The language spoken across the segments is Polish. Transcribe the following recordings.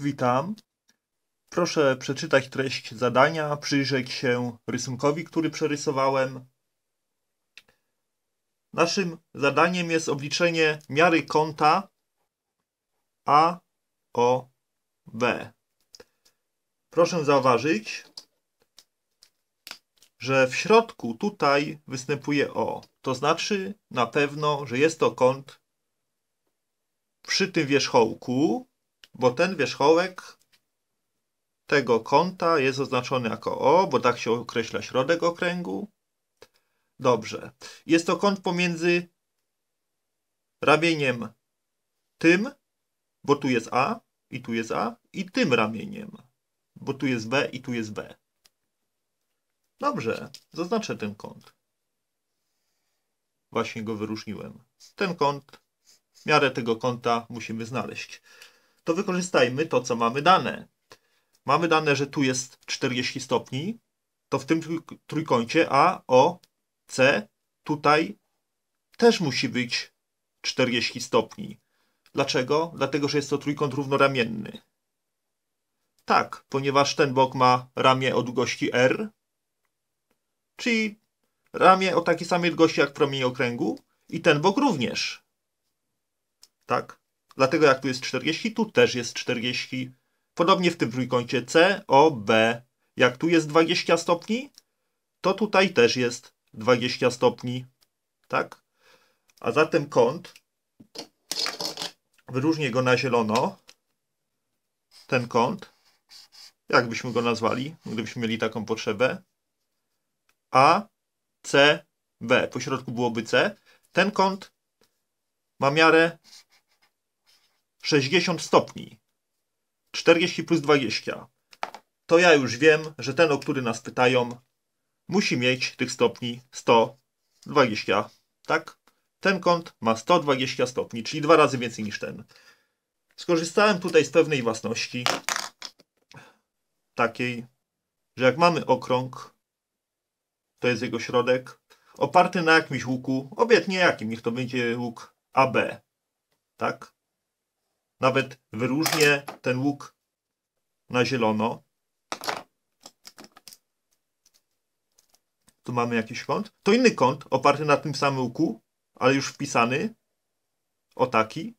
Witam. Proszę przeczytać treść zadania, przyjrzeć się rysunkowi, który przerysowałem. Naszym zadaniem jest obliczenie miary kąta AOB. Proszę zauważyć, że w środku tutaj występuje O. To znaczy na pewno, że jest to kąt przy tym wierzchołku, bo ten wierzchołek tego kąta jest oznaczony jako O, bo tak się określa środek okręgu. Dobrze. Jest to kąt pomiędzy ramieniem tym, bo tu jest A i tu jest A, i tym ramieniem, bo tu jest B i tu jest B. Dobrze, zaznaczę ten kąt. Właśnie go wyróżniłem. Ten kąt, miarę tego kąta musimy znaleźć. To wykorzystajmy to, co mamy dane. Mamy dane, że tu jest 40 stopni, to w tym trójkącie A, O, C tutaj też musi być 40 stopni. Dlaczego? Dlatego, że jest to trójkąt równoramienny. Tak, ponieważ ten bok ma ramię o długości R, czyli ramię o takiej samej długości jak promień okręgu i ten bok również. Tak? Dlatego jak tu jest 40, tu też jest 40. Podobnie w tym trójkącie C, O, B. Jak tu jest 20 stopni, to tutaj też jest 20 stopni. Tak? A zatem kąt, wyróżnię go na zielono, ten kąt, jak byśmy go nazwali, gdybyśmy mieli taką potrzebę, A, C, B. Po środku byłoby C. Ten kąt ma miarę 60 stopni. 40 plus 20. To ja już wiem, że ten, o który nas pytają, musi mieć tych stopni 120. Tak? Ten kąt ma 120 stopni, czyli dwa razy więcej niż ten. Skorzystałem tutaj z pewnej własności, takiej, że jak mamy okrąg, to jest jego środek, oparty na jakimś łuku, obiektnie jakim, niech to będzie łuk AB. Tak? Nawet wyróżnię ten łuk na zielono. Tu mamy jakiś kąt. To inny kąt oparty na tym samym łuku, ale już wpisany. O taki.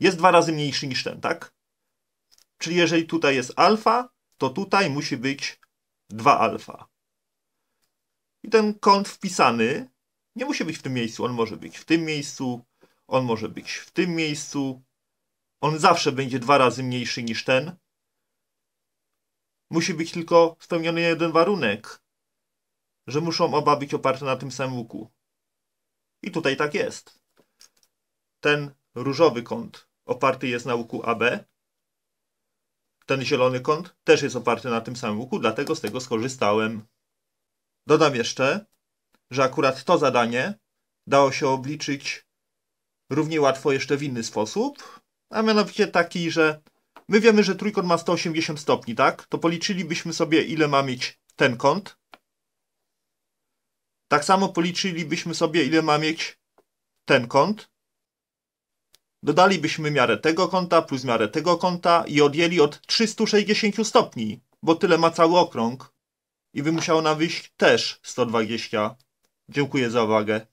Jest dwa razy mniejszy niż ten, tak? Czyli jeżeli tutaj jest alfa, to tutaj musi być 2 alfa. I ten kąt wpisany nie musi być w tym miejscu. On może być w tym miejscu, on może być w tym miejscu, on zawsze będzie dwa razy mniejszy niż ten. Musi być tylko spełniony jeden warunek, że muszą oba być oparte na tym samym łuku. I tutaj tak jest. Ten różowy kąt oparty jest na łuku AB. Ten zielony kąt też jest oparty na tym samym łuku, dlatego z tego skorzystałem. Dodam jeszcze, że akurat to zadanie dało się obliczyć równie łatwo jeszcze w inny sposób, a mianowicie taki, że my wiemy, że trójkąt ma 180 stopni, tak? To policzylibyśmy sobie, ile ma mieć ten kąt. Tak samo policzylibyśmy sobie, ile ma mieć ten kąt. Dodalibyśmy miarę tego kąta plus miarę tego kąta i odjęli od 360 stopni, bo tyle ma cały okrąg. I by musiało nam wyjść też 120. Dziękuję za uwagę.